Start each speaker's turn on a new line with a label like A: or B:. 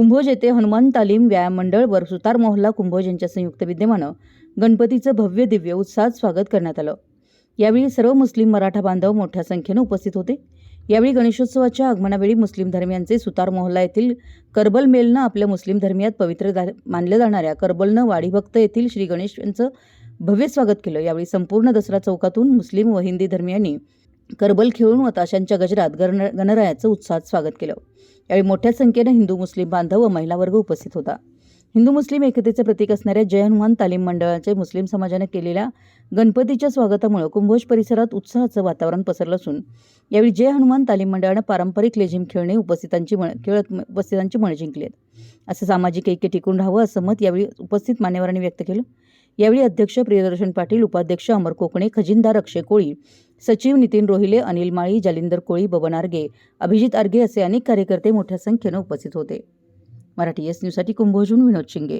A: कुंभोज येथे हनुमान तालीम व्यायाम मंडळ व सुतार मोहल्ला कुंभोज यांच्या संयुक्त विद्यमानं गणपतीचं भव्य दिव्य उत्साहात स्वागत करण्यात आलं. यावेळी सर्व मुस्लिम मराठा बांधव मोठ्या संख्येनं उपस्थित होते. यावेळी गणेशोत्सवाच्या आगमनावेळी मुस्लिम धर्मियांचे सुतार मोहल्ला येथील करबल मेलनं आपल्या मुस्लिम धर्मियात पवित्र मानल्या जाणाऱ्या करबलनं वाडीभक्त येथील श्री गणेश यांचं भव्य स्वागत केलं. यावेळी संपूर्ण दसरा चौकातून मुस्लिम व हिंदी धर्मियांनी करबल खेळून व ताशांच्या गजरात गण गणरायाचं उत्साहात स्वागत केलं. यावेळी मोठ्या संख्येनं हिंदू मुस्लिम बांधव व महिला वर्ग उपस्थित होता. हिंदू मुस्लिम एकतेचे प्रतीक असणाऱ्या जय हनुमान तालीम मंडळाचे मुस्लिम समाजाने केलेल्या गणपतीच्या स्वागतामुळे कुंभोज परिसरात उत्साहाचं वातावरण पसरलं असून यावेळी जय हनुमान तालीम मंडळानं पारंपरिक लेझिम खेळणे उपस्थितांची मळ खेळत उपस्थितांची मनं जिंकली आहेत असं सामाजिक ऐक्य टिकून राहावं असं मत यावेळी उपस्थित मान्यवरांनी व्यक्त केलं. यावेळी अध्यक्ष प्रियदर्शन पाटील उपाध्यक्ष अमर कोकणे खजिनदार अक्षय कोळी सचिव नितीन रोहिले अनिल माळी जालिंदर कोळी बबन आर्गे अभिजित आर्गे असे अनेक कार्यकर्ते मोठ्या संख्येनं उपस्थित होते. मराठी एस न्यूजसाठी कुंभोजून विनोद शिंगे.